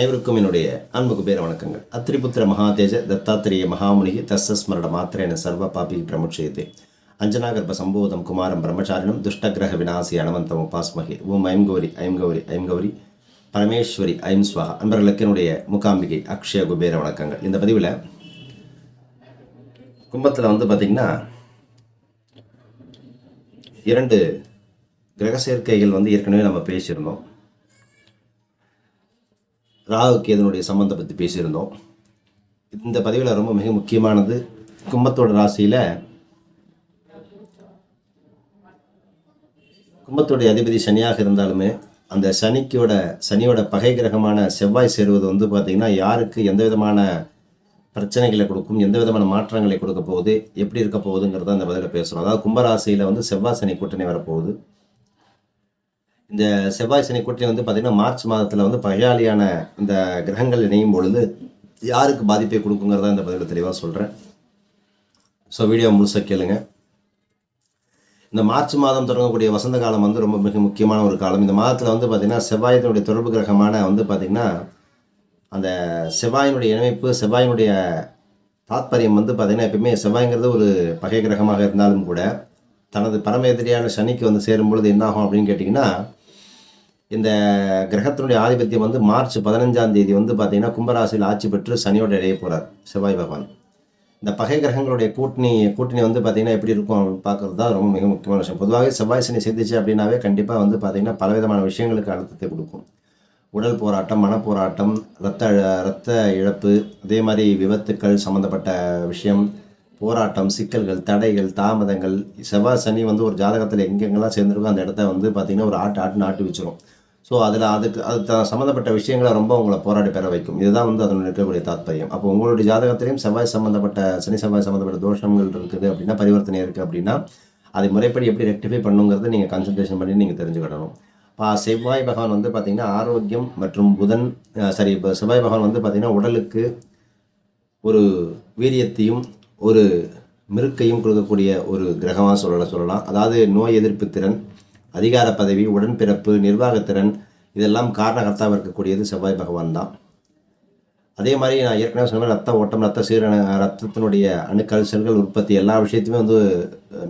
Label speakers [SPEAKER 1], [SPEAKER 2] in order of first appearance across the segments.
[SPEAKER 1] அனைவருக்கும் என்னுடைய அன்பு குபேர வணக்கங்கள். அத்திரிபுத்திர மகாதேஜ தத்தாத்திரேய மகாமுனிகி தஸ்ஸஸ்மரட மாத்திரேன சர்வ பாபி பிரமுட்சயத்தே அஞ்சனாகர்ப சம்போதம் குமாரம் பிரம்மச்சாரிணம் துஷ்டகிரக விநாசி அனவந்தம் உபாஸ்மகி. ஓம் ஐம் கௌரி ஐம் கௌரி ஐம் கௌரி. பரமேஸ்வரி ஐம் ஸ்வஹா அன்பர்களுக்கு என்னுடைய முகாம்பிகை அக்ஷய குபேர வணக்கங்கள். இந்த பதிவில் கும்பத்தில் வந்து பார்த்திங்கன்னா இரண்டு கிரக சேர்க்கைகள் வந்து ஏற்கனவே நம்ம பேசியிருந்தோம். ராகு கேதனுடைய சம்பந்தம் பற்றி பேசியிருந்தோம். இந்த பதிவில் ரொம்ப மிக முக்கியமானது கும்பத்தோட ராசியில் கும்பத்தோடைய அதிபதி சனியாக இருந்தாலுமே அந்த சனிக்கோட சனியோட பகை கிரகமான செவ்வாய் சேருவது வந்து பார்த்திங்கன்னா யாருக்கு எந்த விதமான பிரச்சனைகளை கொடுக்கும் எந்த விதமான மாற்றங்களை கொடுக்க போகுது எப்படி இருக்க போகுதுங்கிறத அந்த பதிலில் பேசுகிறோம் அதாவது கும்பராசியில் வந்து செவ்வாய் சனி கூட்டணி வரப்போகுது. இந்த செவ்வாய் சனி கூட்டணி வந்து பார்த்திங்கன்னா மார்ச் மாதத்தில் வந்து பகையாளியான இந்த கிரகங்கள் இணையும் பொழுது யாருக்கு பாதிப்பை கொடுக்குங்கிறதா இந்த பதிவில் தெளிவாக சொல்கிறேன் ஸோ வீடியோ முழுசாக கேளுங்க. இந்த மார்ச் மாதம் தொடங்கக்கூடிய வசந்த காலம் வந்து ரொம்ப மிக முக்கியமான ஒரு காலம். இந்த மாதத்தில் வந்து பார்த்திங்கன்னா செவ்வாயத்தினுடைய தொடர்பு கிரகமான வந்து பார்த்திங்கன்னா அந்த செவ்வாயினுடைய இணைப்பு செவ்வாயினுடைய தாத்பரியம் வந்து பார்த்திங்கன்னா எப்பயுமே செவ்வாய்ங்கிறது ஒரு பகை கிரகமாக இருந்தாலும் கூட தனது பரம எதிரியான சனிக்கு வந்து சேரும் பொழுது என்னாகும் அப்படின்னு கேட்டிங்கன்னா இந்த கிரகத்தினுடைய ஆதிபத்தியம் வந்து மார்ச் பதினஞ்சாம் தேதி வந்து பார்த்தீங்கன்னா கும்பராசியில் ஆட்சி பெற்று சனியோட இடையே போகிறார் செவ்வாய் பகவான். இந்த பகை கிரகங்களுடைய கூட்டணி கூட்டணி வந்து பார்த்தீங்கன்னா எப்படி இருக்கும் பார்க்குறது தான் ரொம்ப மிக முக்கியமான விஷயம். பொதுவாக செவ்வாய் சனி சேர்ந்துச்சு அப்படின்னாவே கண்டிப்பாக வந்து பார்த்தீங்கன்னா பலவிதமான விஷயங்களுக்கு அழுத்தத்தை கொடுக்கும். உடல் போராட்டம் மனப்போராட்டம் ரத்த ரத்த இழப்பு அதே மாதிரி விபத்துக்கள் சம்மந்தப்பட்ட விஷயம் போராட்டம் சிக்கல்கள் தடைகள் தாமதங்கள். செவ்வாய் சனி வந்து ஒரு ஜாதகத்தில் எங்கெங்கெல்லாம் சேர்ந்துருக்கோ அந்த இடத்த வந்து பார்த்திங்கன்னா ஒரு ஆட்டு ஆட்டுன்னு ஆட்டு வச்சிரும். ஸோ அதில் அதுக்கு அது சம்மந்தப்பட்ட விஷயங்களை ரொம்ப உங்களை போராடி பெற வைக்கும். இதுதான் வந்து அதனுடைய இருக்கக்கூடிய தாத்பரியம். அப்போ உங்களுடைய ஜாதகத்திலையும் செவ்வாய் சம்மந்தப்பட்ட சனி செவ்வாய் சம்மந்தப்பட்ட தோஷங்கள் இருக்குது அப்படின்னா பரிவர்த்தனை இருக்குது அப்படின்னா அதை முறைப்படி எப்படி ரெக்டிஃபை பண்ணுங்கிறத நீங்கள் கான்சன்ட்ரேஷன் பண்ணி நீங்கள் தெரிஞ்சுக்கிடணும். இப்போ செவ்வாய் பகவான் வந்து பார்த்திங்கன்னா ஆரோக்கியம் மற்றும் புதன் சரி இப்போ செவ்வாய் பகவான் வந்து பார்த்திங்கன்னா உடலுக்கு ஒரு வீரியத்தையும் ஒரு மிருக்கையும் கொடுக்கக்கூடிய ஒரு கிரகமாக சொல்லலாம் சொல்லலாம். அதாவது நோய் எதிர்ப்பு திறன் அதிகார பதவி உடன்பிறப்பு நிர்வாகத்திறன் இதெல்லாம் காரணகர்த்தாவாக இருக்கக்கூடியது செவ்வாய் பகவான் தான். அதே மாதிரி நான் ஏற்கனவே சொன்ன ரத்த ஓட்டம் ரத்த சீரண ரத்தத்தினுடைய அணுக்கள் செல்கள் உற்பத்தி எல்லா விஷயத்தையுமே வந்து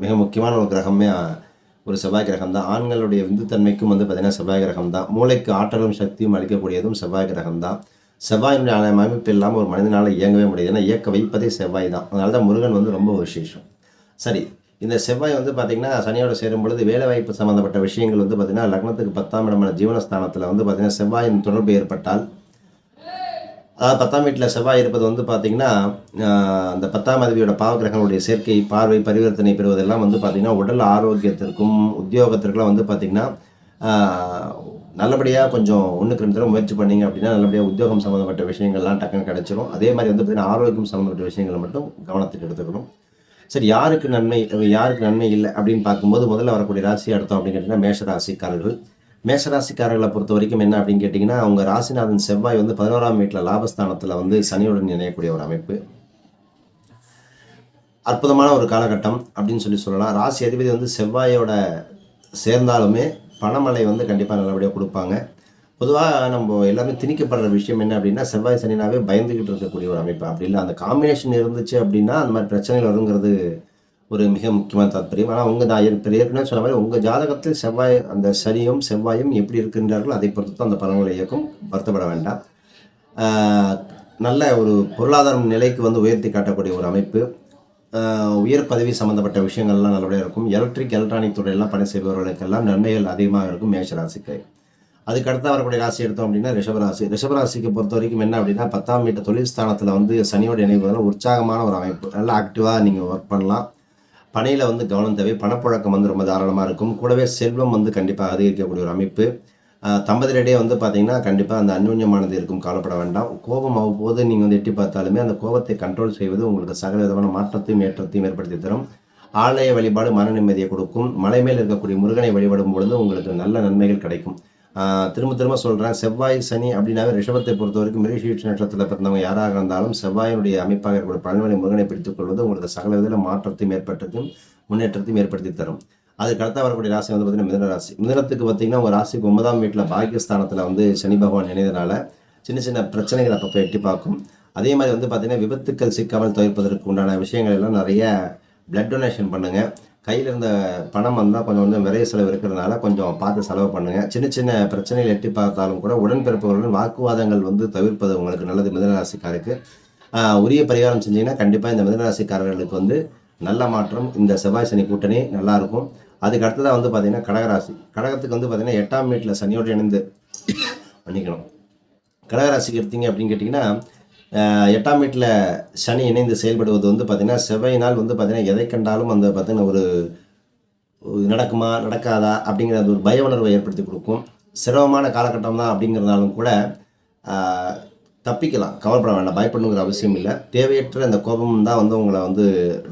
[SPEAKER 1] மிக முக்கியமான ஒரு கிரகமே ஒரு செவ்வாய் கிரகம் தான். ஆண்களுடைய விந்துத்தன்மைக்கும் வந்து பார்த்திங்கன்னா செவ்வாய் கிரகம் தான். மூளைக்கு ஆற்றலும் சக்தியும் அளிக்கக்கூடியதும் செவ்வாய் கிரகம் தான். செவ்வாயினுடைய அமைப்பு இல்லாமல் ஒரு மனிதனால் இயங்கவே முடியாது. ஏன்னா இயக்க வைப்பதே செவ்வாய் தான். அதனால தான் முருகன் வந்து ரொம்ப விசேஷம். சரி இந்த செவ்வாய் வந்து பார்த்திங்கன்னா சனியோட சேரும் பொழுது வேலைவாய்ப்பு சம்மந்தப்பட்ட விஷயங்கள் வந்து பார்த்திங்கன்னா லக்னத்துக்கு பத்தாம் இடமான ஜீவனஸ்தானத்தில் வந்து பார்த்திங்கன்னா செவ்வாயின் தொடர்பு ஏற்பட்டால் அதாவது பத்தாம் வீட்டில் செவ்வாய் இருப்பது வந்து பார்த்திங்கன்னா அந்த பத்தாம் அதிபியோட பாவகிரகங்களுடைய சேர்க்கை பார்வை பரிவர்த்தனை பெறுவதெல்லாம் வந்து பார்த்திங்கன்னா உடல் ஆரோக்கியத்திற்கும் உத்தியோகத்திற்குலாம் வந்து பார்த்திங்கன்னா நல்லபடியாக கொஞ்சம் ஒன்றுக்கு ரெண்டு தடவை முயற்சி பண்ணீங்க அப்படின்னா நல்லபடியாக உத்தியோகம் சம்மந்தப்பட்ட விஷயங்கள்லாம் டக்குன்னு கிடச்சிரும். அதே மாதிரி வந்து பார்த்திங்கன்னா ஆரோக்கியம் சம்மந்தப்பட்ட விஷயங்களை மட்டும் கவனத்துக்கு எடுத்துக்கணும். சரி யாருக்கு நன்மை யாருக்கு நன்மை இல்லை அப்படின்னு பார்க்கும்போது முதல்ல வரக்கூடிய ராசி அடுத்தோம் அப்படின்னு கேட்டிங்கன்னா மேஷ ராசிக்காரர்கள் மேஷ ராசிக்காரர்களை பொறுத்த வரைக்கும் என்ன அப்படின்னு கேட்டிங்கன்னா அவங்க ராசிநாதன் செவ்வாய் வந்து பதினோராம் வீட்டில் லாபஸ்தானத்தில் வந்து சனியுடன் இணையக்கூடிய ஒரு அமைப்பு. அற்புதமான ஒரு காலகட்டம் அப்படின்னு சொல்லி சொல்லலாம். ராசி அதிபதி வந்து செவ்வாயோட சேர்ந்தாலுமே பணமழை வந்து கண்டிப்பாக நல்லபடியாக கொடுப்பாங்க. பொதுவாக நம்ம எல்லாமே திணிக்கப்படுற விஷயம் என்ன அப்படின்னா செவ்வாய் சனினாவே பயந்துக்கிட்டு இருக்கக்கூடிய ஒரு அமைப்பு. அப்படி இல்லை அந்த காம்பினேஷன் இருந்துச்சு அப்படின்னா அந்த மாதிரி பிரச்சனைகள் வருங்கிறது ஒரு மிக முக்கியமான தாற்பயம் ஆனால் உங்கள் நான் ஏற்க- ஏற்கனவே சொன்ன மாதிரி உங்கள் ஜாதகத்தில் செவ்வாய் அந்த சனியும் செவ்வாயும் எப்படி இருக்கின்றார்களோ அதை பொறுத்து தான் அந்த பலன்களை இயக்கும். வருத்தப்பட வேண்டாம். நல்ல ஒரு பொருளாதாரம் நிலைக்கு வந்து உயர்த்தி காட்டக்கூடிய ஒரு அமைப்பு. உயர் பதவி சம்மந்தப்பட்ட விஷயங்கள்லாம் நல்லபடியாக இருக்கும். எலக்ட்ரிக் எலக்ட்ரானிக் துறையெல்லாம் பணி செய்பவர்களுக்கெல்லாம் நன்மைகள் அதிகமாக இருக்கும் மேஷராசிக்கு அதுக்கடுத்து அதுக்கு வரக்கூடிய ராசி எடுத்தோம் அப்படின்னா ரிஷபராசி. ரிஷபராசிக்கு பொறுத்த வரைக்கும் என்ன அப்படின்னா பத்தாம் வீட்டு தொழில் ஸ்தானத்தில் வந்து சனியோட இணைவதால் உற்சாகமான ஒரு அமைப்பு. நல்லா ஆக்டிவாக நீங்கள் ஒர்க் பண்ணலாம். பணியில் வந்து கவனம் தேவை. பணப்புழக்கம் வந்து ரொம்ப தாராளமாக இருக்கும். கூடவே செல்வம் வந்து கண்டிப்பாக அதிகரிக்கக்கூடிய ஒரு அமைப்பு. தம்பதியிடையே வந்து பார்த்தீங்கன்னா கண்டிப்பாக அந்த அந்யோன்யமானது இருக்கும். கவலைப்பட வேண்டாம். கோபம் அவ்வப்போது நீங்கள் வந்து எட்டி பார்த்தாலுமே அந்த கோபத்தை கண்ட்ரோல் செய்வது உங்களுக்கு சகல விதமான மாற்றத்தையும் ஏற்றத்தையும் ஏற்படுத்தி தரும். ஆலய வழிபாடு மன நிம்மதியை கொடுக்கும். மலை மேல் இருக்கக்கூடிய முருகனை வழிபடும் பொழுது உங்களுக்கு நல்ல நன்மைகள் கிடைக்கும். திரும்ப திரும்ப சொல்கிறேன் செவ்வாய் சனி அப்படின்னாவே ரிஷபத்தை பொறுத்த வரைக்கும் மிருகசீட்ச நட்சத்திரத்தில் பிறந்தவங்க யாராக இருந்தாலும் செவ்வாயினுடைய அமைப்பாக இருக்கக்கூடிய பழனிமலை முருகனை பிடித்துக் கொள்வது உங்களுக்கு சகல விதத்தில் மாற்றத்தையும் ஏற்பட்டதும் முன்னேற்றத்தையும் ஏற்படுத்தி தரும். அதுக்கு அடுத்த வரக்கூடிய ராசி வந்து பார்த்தீங்கன்னா மிதன ராசி. மிதனத்துக்கு பார்த்தீங்கன்னா உங்கள் ராசிக்கு ஒன்பதாம் வீட்டில் பாக்கியஸ்தானத்தில் வந்து சனி பகவான் இணையதுனால சின்ன சின்ன பிரச்சனைகள் அப்பப்போ எட்டி பார்க்கும். அதே மாதிரி வந்து பார்த்திங்கன்னா விபத்துக்கள் சிக்காமல் தவிர்ப்பதற்கு உண்டான விஷயங்கள் எல்லாம் நிறைய பிளட் டொனேஷன் பண்ணுங்கள் கையில் இருந்த பணம் வந்தால் கொஞ்சம் கொஞ்சம் விரைய செலவு இருக்கிறதுனால கொஞ்சம் பார்த்து செலவு பண்ணுங்கள் சின்ன சின்ன பிரச்சனைகள் எட்டி பார்த்தாலும் கூட உடன்பிறப்புகளுடன் வாக்குவாதங்கள் வந்து தவிர்ப்பது உங்களுக்கு நல்லது மிதனராசிக்காருக்கு. உரிய பரிகாரம் செஞ்சீங்கன்னா கண்டிப்பாக இந்த மிதனராசிக்காரர்களுக்கு வந்து நல்ல மாற்றம். இந்த செவ்வாய் சனி கூட்டணி நல்லா இருக்கும். அதுக்கு அடுத்ததாக வந்து பார்த்திங்கன்னா கடகராசி. கடகத்துக்கு வந்து பார்த்திங்கன்னா எட்டாம் வீட்டில் சனியோடு இணைந்து பண்ணிக்கணும். கடகராசிக்கு எடுத்தீங்க அப்படின்னு கேட்டிங்கன்னா எட்டாம் வீட்டில் சனி இணைந்து செயல்படுவது வந்து பார்த்திங்கன்னா செவ்வாயினால் வந்து பார்த்திங்கன்னா எதை கண்டாலும் அந்த பார்த்திங்கன்னா ஒரு நடக்குமா நடக்காதா அப்படிங்கிற அந்த ஒரு பய உணர்வை ஏற்படுத்தி கொடுக்கும். சிரமமான காலகட்டம் தான் அப்படிங்கிறதாலும் கூட தப்பிக்கலாம் கவலைப்பட வேண்டாம் பயப்படணுங்கிற அவசியம் இல்லை. தேவையற்ற அந்த கோபம் தான் வந்து உங்களை வந்து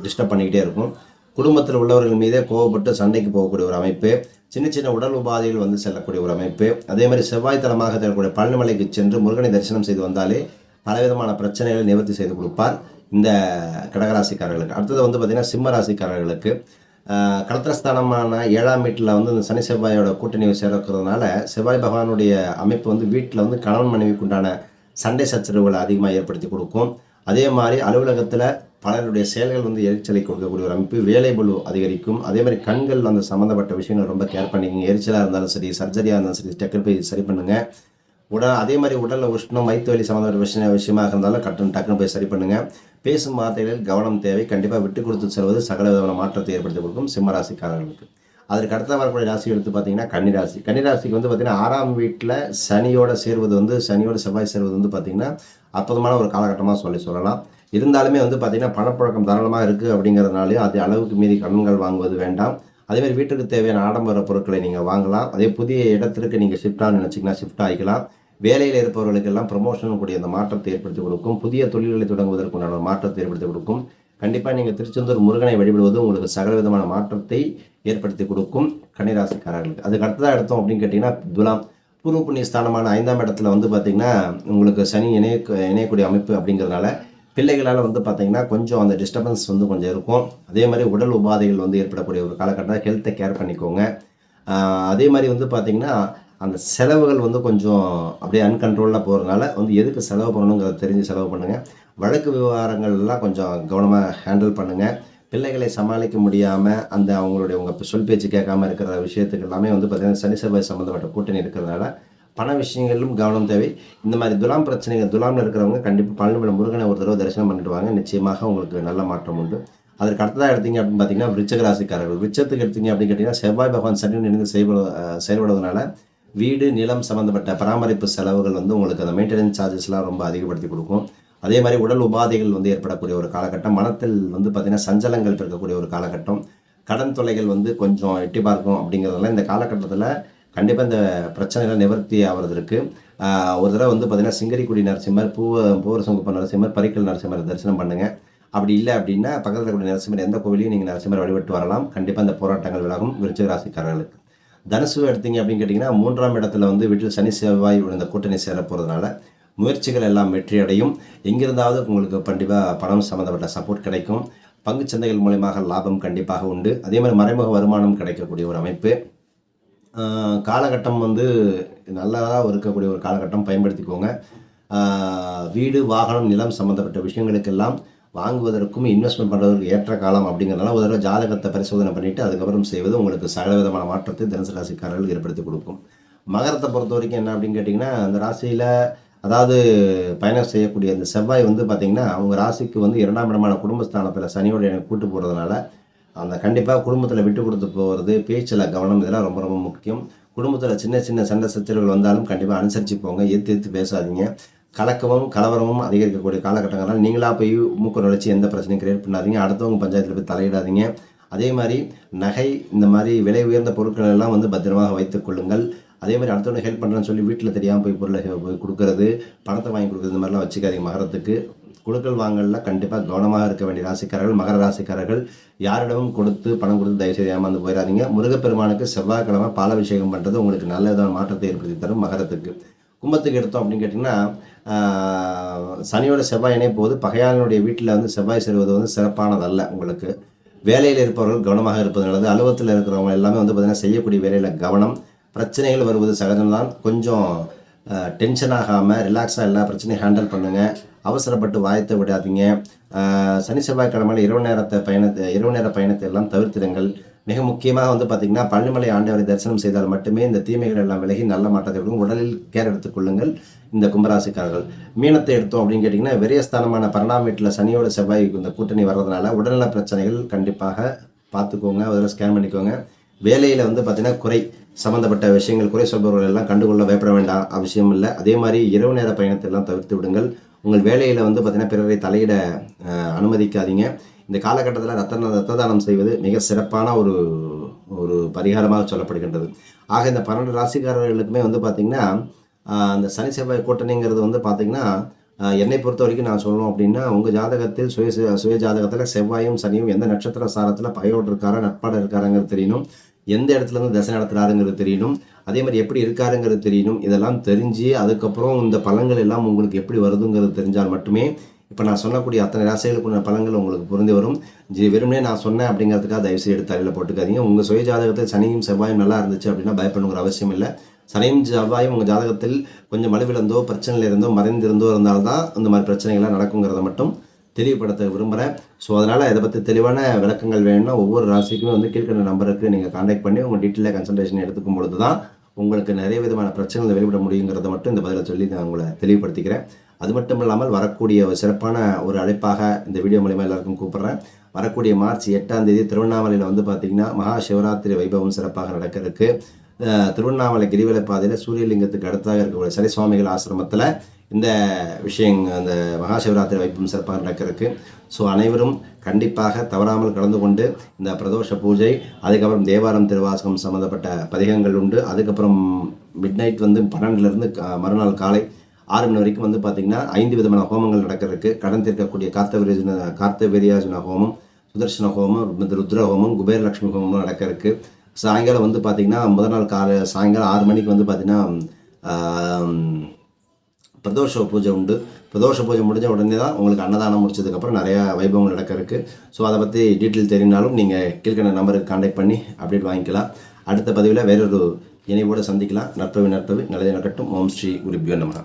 [SPEAKER 1] டிஸ்டர்ப் பண்ணிக்கிட்டே இருக்கும். குடும்பத்தில் உள்ளவர்கள் மீதே கோவப்பட்டு சண்டைக்கு போகக்கூடிய ஒரு அமைப்பு சின்ன சின்ன உடல் உபாதைகள் வந்து செல்லக்கூடிய ஒரு அமைப்பு. அதே மாதிரி செவ்வாய் தரக்கூடிய பழனிமலைக்கு சென்று முருகனை தரிசனம் செய்து வந்தாலே பலவிதமான பிரச்சனைகளை நிவர்த்தி செய்து கொடுப்பார் இந்த கடகராசிக்காரர்களுக்கு. அடுத்தது வந்து பார்த்திங்கன்னா சிம்ம ராசிக்காரர்களுக்கு ஆஹ், கலத்திரஸ்தானமான ஏழாம் வீட்டில் வந்து இந்த சனி செவ்வாயோட கூட்டணி சேர்க்கிறதுனால செவ்வாய் பகவானுடைய அமைப்பு வந்து வீட்டில் வந்து கணவன் மனைவிக்குண்டான சண்டை சச்சரவுகளை அதிகமாக ஏற்படுத்தி கொடுக்கும். அதே மாதிரி அலுவலகத்தில் பலருடைய செயல்கள் வந்து எரிச்சலை கொடுக்கக்கூடிய ஒரு அமைப்பு வேலை அதிகரிக்கும். அதே மாதிரி கண்கள் அந்த சம்மந்தப்பட்ட விஷயங்கள் ரொம்ப கேர் பண்ணிக்கங்க. எரிச்சலாக இருந்தாலும் சரி சர்ஜரியாக இருந்தாலும் சரி டக்குனு போய் சரி பண்ணுங்கள் உடல் அதே மாதிரி உடலில் உஷ்ணம் வயிற்று வலி சம்மந்தப்பட்ட விஷயம் விஷயமாக இருந்தாலும் கட்டணம் டக்குன்னு போய் சரி பண்ணுங்கள் பேசும் வார்த்தைகளில் கவனம் தேவை. கண்டிப்பாக விட்டு கொடுத்து செல்வது சகல விதமான மாற்றத்தை ஏற்படுத்தி கொடுக்கும் சிம்மராசிக்காரர்களுக்கு அதற்கு அடுத்த வரக்கூடிய ராசி எடுத்து பார்த்தீங்கன்னா கன்னிராசி கன்னிராசிக்கு வந்து பார்த்தீங்கன்னா ஆறாம் வீட்டில் சனியோட சேர்வது வந்து சனியோட செவ்வாய் சேர்வது வந்து பார்த்தீங்கன்னா அற்புதமான ஒரு காலகட்டமாக சொல்லி சொல்லலாம். இருந்தாலுமே வந்து பார்த்தீங்கன்னா பணப்பழக்கம் தாராளமாக இருக்குது அப்படிங்கிறதுனாலையும் அது அளவுக்கு மீறி கடன்கள் வாங்குவது வேண்டாம். அதே மாதிரி வீட்டுக்கு தேவையான ஆடம்பர பொருட்களை நீங்கள் வாங்கலாம். அதே புதிய இடத்திற்கு நீங்கள் ஷிஃப்ட் ஆகணும்னு நினச்சிங்கன்னா ஷிஃப்ட் ஆகிக்கலாம். வேலையில் இருப்பவர்களுக்கெல்லாம் ப்ரமோஷன் கூடிய அந்த மாற்றத்தை ஏற்படுத்தி கொடுக்கும். புதிய தொழில்களை தொடங்குவதற்குண்டான ஒரு மாற்றத்தை ஏற்படுத்தி கொடுக்கும். கண்டிப்பாக நீங்கள் திருச்செந்தூர் முருகனை வழிபடுவது உங்களுக்கு சகல விதமான மாற்றத்தை ஏற்படுத்தி கொடுக்கும் கன்னிராசிக்காரர்களுக்கு. அதுக்கு அடுத்ததாக எடுத்தோம் அப்படின்னு கேட்டிங்கன்னா துலாம் பூர்வ புண்ணிய ஸ்தானமான ஐந்தாம் இடத்துல வந்து பார்த்திங்கன்னா உங்களுக்கு சனி இணைய இணையக்கூடிய அமைப்பு அப்படிங்கிறதுனால பிள்ளைகளால் வந்து பார்த்திங்கன்னா கொஞ்சம் அந்த டிஸ்டர்பன்ஸ் வந்து கொஞ்சம் இருக்கும். அதே மாதிரி உடல் உபாதைகள் வந்து ஏற்படக்கூடிய ஒரு காலகட்டம் ஹெல்த்தை கேர் பண்ணிக்கோங்க. அதே மாதிரி வந்து பார்த்திங்கன்னா அந்த செலவுகள் வந்து கொஞ்சம் அப்படியே அன்கண்ட்ரோலில் போகிறதுனால வந்து எதுக்கு செலவு பண்ணணுங்கிறத தெரிஞ்சு செலவு பண்ணுங்கள் வழக்கு விவகாரங்கள்லாம் கொஞ்சம் கவனமாக ஹேண்டில் பண்ணுங்கள் பிள்ளைகளை சமாளிக்க முடியாமல் அந்த அவங்களுடைய உங்கள் சொல் பேச்சு கேட்காம இருக்கிற விஷயத்துக்கு எல்லாமே வந்து பார்த்திங்கன்னா சனி செவ்வாய் சம்மந்தப்பட்ட கூட்டணி இருக்கிறதுனால பண விஷயங்களிலும் கவனம் தேவை. இந்த மாதிரி துலாம் பிரச்சனைகள் துலாமில் இருக்கிறவங்க கண்டிப்பாக பழனிமலை முருகனை ஒரு தடவை தரிசனம் பண்ணிட்டு வாங்க. நிச்சயமாக உங்களுக்கு நல்ல மாற்றம் உண்டு. அதற்கு அடுத்ததாக எடுத்தீங்க அப்படின்னு பார்த்தீங்கன்னா விருச்சக ராசிக்காரர்கள். விருச்சத்துக்கு எடுத்தீங்க அப்படின்னு கேட்டிங்கன்னா செவ்வாய் பகவான் சனி இணைந்து செயல்படு செயல்படுவதனால வீடு நிலம் சம்மந்தப்பட்ட பராமரிப்பு செலவுகள் வந்து உங்களுக்கு அந்த மெயின்டெனன்ஸ் சார்ஜஸ்லாம் ரொம்ப அதிகப்படுத்தி கொடுக்கும். அதே மாதிரி உடல் உபாதைகள் வந்து ஏற்படக்கூடிய ஒரு காலகட்டம். மனத்தில் வந்து பார்த்திங்கன்னா சஞ்சலங்கள் இருக்கக்கூடிய ஒரு காலகட்டம். கடன் தொலைகள் வந்து கொஞ்சம் எட்டி பார்க்கும் அப்படிங்கிறதுனால இந்த காலகட்டத்தில் கண்டிப்பாக இந்த பிரச்சனைகள் நிவர்த்தி ஆகிறதுக்கு ஒரு தடவை வந்து பார்த்திங்கன்னா சிங்கரிக்குடி நரசிம்மர் பூவ பூவரசங்குப்ப நரசிம்மர் பரிக்கல் நரசிம்மர் தரிசனம் பண்ணுங்கள் அப்படி இல்லை அப்படின்னா பக்கத்தில் இருக்கக்கூடிய நரசிம்மர் எந்த கோவிலையும் நீங்கள் நரசிம்மர் வழிபட்டு வரலாம். கண்டிப்பாக இந்த போராட்டங்கள் விலகும் விருச்சிக ராசிக்காரர்களுக்கு தனுசு எடுத்தீங்க அப்படின்னு கேட்டிங்கன்னா மூன்றாம் இடத்துல வந்து வீட்டில் சனி செவ்வாய் விழுந்த கூட்டணி சேர போகிறதுனால முயற்சிகள் எல்லாம் வெற்றியடையும். எங்கிருந்தாவது உங்களுக்கு கண்டிப்பாக பணம் சம்மந்தப்பட்ட சப்போர்ட் கிடைக்கும். பங்கு சந்தைகள் மூலயமாக லாபம் கண்டிப்பாக உண்டு. அதே மாதிரி மறைமுக வருமானம் கிடைக்கக்கூடிய ஒரு அமைப்பு. காலகட்டம் வந்து நல்லதாக இருக்கக்கூடிய ஒரு காலகட்டம் பயன்படுத்திக்கோங்க. வீடு வாகனம் நிலம் சம்மந்தப்பட்ட விஷயங்களுக்கெல்லாம் வாங்குவதற்கும் இன்வெஸ்ட்மெண்ட் பண்ணுறதுக்கு ஏற்ற காலம் அப்படிங்கிறதுனால ஒரு தடவை ஜாதகத்தை பரிசோதனை பண்ணிவிட்டு அதுக்கப்புறம் செய்வது உங்களுக்கு சகல விதமான மாற்றத்தை தனுசு ராசிக்காரர்கள் ஏற்படுத்தி கொடுக்கும். மகரத்தை பொறுத்த வரைக்கும் என்ன அப்படின்னு கேட்டிங்கன்னா அந்த ராசியில் அதாவது பயணம் செய்யக்கூடிய அந்த செவ்வாய் வந்து பார்த்திங்கன்னா அவங்க ராசிக்கு வந்து இரண்டாம் இடமான குடும்பஸ்தானத்தில் சனியோட எனக்கு கூட்டு போகிறதுனால அந்த கண்டிப்பாக குடும்பத்தில் விட்டு கொடுத்து போகிறது பேச்சில் கவனம் இதெல்லாம் ரொம்ப ரொம்ப முக்கியம். குடும்பத்தில் சின்ன சின்ன சண்டை சச்சரவுகள் வந்தாலும் கண்டிப்பாக அனுசரித்து போங்க எதிர்த்து எதிர்த்து பேசாதீங்க. கலக்கமும் கலவரமும் அதிகரிக்கக்கூடிய காலகட்டங்களால் நீங்களாக போய் மூக்க நுழைச்சி எந்த பிரச்சனையும் கிரியேட் பண்ணாதீங்க. அடுத்தவங்க பஞ்சாயத்தில் போய் தலையிடாதீங்க. அதே மாதிரி நகை இந்த மாதிரி விலை உயர்ந்த பொருட்கள் எல்லாம் வந்து பத்திரமாக வைத்துக் கொள்ளுங்கள். அதே மாதிரி அடுத்தவங்க ஹெல்ப் பண்ணுறேன்னு சொல்லி வீட்டில் தெரியாமல் போய் பொருளை போய் கொடுக்குறது பணத்தை வாங்கி கொடுக்குறது இந்த மாதிரிலாம் வச்சுக்காதீங்க மகரத்துக்கு. கொடுக்கல் வாங்கலில் கண்டிப்பாக கவனமாக இருக்க வேண்டிய ராசிக்காரர்கள் மகர ராசிக்காரர்கள் யாரிடமும் கொடுத்து பணம் கொடுத்து தயவுசெய்து ஏமாந்து போயிடாதீங்க. முருகப்பெருமானுக்கு செவ்வாய்க்கிழமை பாலாபிஷேகம் பண்ணுறது உங்களுக்கு நல்ல விதமான மாற்றத்தை ஏற்படுத்தி தரும் மகரத்துக்கு. கும்பத்துக்கு எடுத்தோம் அப்படின்னு கேட்டிங்கன்னா சனியோட செவ்வாய் இணையும் போது பகையாளனுடைய வீட்டில் வந்து செவ்வாய் செல்வது வந்து சிறப்பானதல்ல உங்களுக்கு. வேலையில் இருப்பவர்கள் கவனமாக இருப்பது நல்லது. அலுவலத்தில் இருக்கிறவங்க எல்லாமே வந்து பார்த்திங்கன்னா செய்யக்கூடிய வேலையில் கவனம். பிரச்சனைகள் வருவது சகஜம்தான். கொஞ்சம் டென்ஷன் ஆகாமல் ரிலாக்ஸாக எல்லா பிரச்சனையும் ஹேண்டில் பண்ணுங்கள் அவசரப்பட்டு வாய்த்த விடாதீங்க. சனி செவ்வாய்க்கிழமையில் இரவு நேரத்தை பயணத்தை இரவு நேர பயணத்தை எல்லாம் தவிர்த்திடுங்கள். மிக முக்கியமாக வந்து பார்த்திங்கன்னா பழனிமலை ஆண்டவரை தரிசனம் செய்தால் மட்டுமே இந்த தீமைகள் எல்லாம் விலகி நல்ல மாற்றத்தை விடும் உடலில் கேர் எடுத்துக்கொள்ளுங்கள் இந்த கும்பராசிக்காரர்கள். மீனத்தை எடுத்தோம் அப்படின்னு கேட்டிங்கன்னா விரயஸ்தானமான பரணாம் வீட்டில் சனியோட செவ்வாய் இந்த கூட்டணி வர்றதுனால உடல்நல பிரச்சனைகள் கண்டிப்பாக பார்த்துக்கோங்க அதில் ஸ்கேன் பண்ணிக்கோங்க. வேலையில் வந்து பார்த்திங்கன்னா குறை சம்மந்தப்பட்ட விஷயங்கள் குறை சொல்பவர்கள் எல்லாம் கண்டுகொள்ள பயப்பட வேண்டாம். அவசியம் இல்லை. அதே மாதிரி இரவு நேர பயணத்தை எல்லாம் தவிர்த்து விடுங்கள். உங்கள் வேலையில் வந்து பார்த்திங்கன்னா பிறரை தலையிட அனுமதிக்காதீங்க. இந்த காலகட்டத்தில் ரத்த ரத்த தானம் செய்வது மிக சிறப்பான ஒரு ஒரு பரிகாரமாக சொல்லப்படுகின்றது. ஆக இந்த பன்னெண்டு ராசிக்காரர்களுக்குமே வந்து பார்த்திங்கன்னா அந்த சனி செவ்வாய் கூட்டணிங்கிறது வந்து பார்த்திங்கன்னா என்னை பொறுத்த வரைக்கும் நான் சொல்லணும் அப்படின்னா உங்கள் ஜாதகத்தில் சுய சுய ஜாதகத்தில் செவ்வாயும் சனியும் எந்த நட்சத்திர சாரத்தில் பகையோடு இருக்காரா நட்பாட தெரியணும். எந்த இடத்துல இருந்து தசை நடத்துகிறாருங்கிறது தெரியணும். அதே மாதிரி எப்படி இருக்காருங்கிறது தெரியணும். இதெல்லாம் தெரிஞ்சு அதுக்கப்புறம் இந்த பழங்கள் எல்லாம் உங்களுக்கு எப்படி வருதுங்கிறது தெரிஞ்சால் மட்டுமே இப்போ நான் சொல்லக்கூடிய அத்தனை ராசிகளுக்குள்ள பலன்கள் உங்களுக்கு புரிந்து வரும். ஜி வெறுமனே நான் சொன்னேன் அப்படிங்கிறதுக்காக தயவுசெய்து எடுத்து தலையில் போட்டுக்காதீங்க. உங்கள் சுய ஜாதகத்தில் சனியும் செவ்வாயும் நல்லா இருந்துச்சு அப்படின்னா பயப்படணுங்கிற அவசியம் இல்லை. சனியும் செவ்வாயும் உங்கள் ஜாதகத்தில் கொஞ்சம் வலுவிழந்தோ பிரச்சனையில் இருந்தோ மறைந்திருந்தோ இருந்தால்தான் இந்த மாதிரி பிரச்சனைகள்லாம் நடக்குங்கிறத மட்டும் தெளிவுபடுத்த விரும்புகிறேன் ஸோ அதனால் இதை பற்றி தெளிவான விளக்கங்கள் வேணும்னா ஒவ்வொரு ராசிக்குமே வந்து கீழ்கண்ட நம்பருக்கு நீங்கள் காண்டாக்ட் பண்ணி உங்கள் டீட்டெயிலாக கன்சல்டேஷன் எடுத்துக்கும் பொழுது தான் உங்களுக்கு நிறைய விதமான பிரச்சனைகளை வெளிவிட முடியுங்கிறத மட்டும் இந்த பதிலை சொல்லி நான் உங்களை தெளிவுபடுத்திக்கிறேன். அது மட்டும் இல்லாமல் வரக்கூடிய ஒரு சிறப்பான ஒரு அழைப்பாக இந்த வீடியோ மூலிமா எல்லாருக்கும் கூப்பிட்றேன். வரக்கூடிய மார்ச் எட்டாம் தேதி திருவண்ணாமலையில் வந்து பார்த்திங்கன்னா மகா சிவராத்திரி வைபவம் சிறப்பாக நடக்கிறதுக்கு திருவண்ணாமலை கிரிவலை பாதையில் சூரியலிங்கத்துக்கு அடுத்தாக இருக்கக்கூடிய சரி சுவாமிகள் ஆசிரமத்தில் இந்த விஷயங்க அந்த மகா சிவராத்திரி சிறப்பாக நடக்கிறதுக்கு. ஸோ அனைவரும் கண்டிப்பாக தவறாமல் கலந்து கொண்டு இந்த பிரதோஷ பூஜை அதுக்கப்புறம் தேவாரம் திருவாசகம் சம்மந்தப்பட்ட பதிகங்கள் உண்டு. அதுக்கப்புறம் மிட் நைட் வந்து பன்னெண்டுலேருந்து மறுநாள் காலை ஆறு மணி வரைக்கும் வந்து பார்த்திங்கன்னா ஐந்து விதமான ஹோமங்கள் நடக்கிறதுக்கு கடன் தீர்க்கக்கூடிய கார்த்தவீரியஜன கார்த்தவீரியாஜன ஹோமம் சுதர்சன ஹோமம் ருத்ர ஹோமம் குபேரலட்சுமி ஹோமம் நடக்கிறதுக்கு. சாயங்காலம் வந்து பார்த்திங்கன்னா முதல் நாள் காலை சாயங்காலம் ஆறு மணிக்கு வந்து பார்த்திங்கன்னா பிரதோஷ பூஜை உண்டு. பிரதோஷ பூஜை முடிஞ்ச உடனே தான் உங்களுக்கு அன்னதானம் முடிச்சதுக்கப்புறம் நிறையா வைபவங்கள் நடக்க இருக்குது ஸோ அதை பற்றி டீட்டெயில் தெரியினாலும் நீங்கள் கீழ்கண்ட நம்பருக்கு காண்டாக்ட் பண்ணி அப்டேட் வாங்கிக்கலாம். அடுத்த பதிவில் வேறொரு இணைவோடு சந்திக்கலாம். நற்பவி நற்பவி நல்லதே நடக்கட்டும். ஓம் ஸ்ரீ குருபியோ நமகா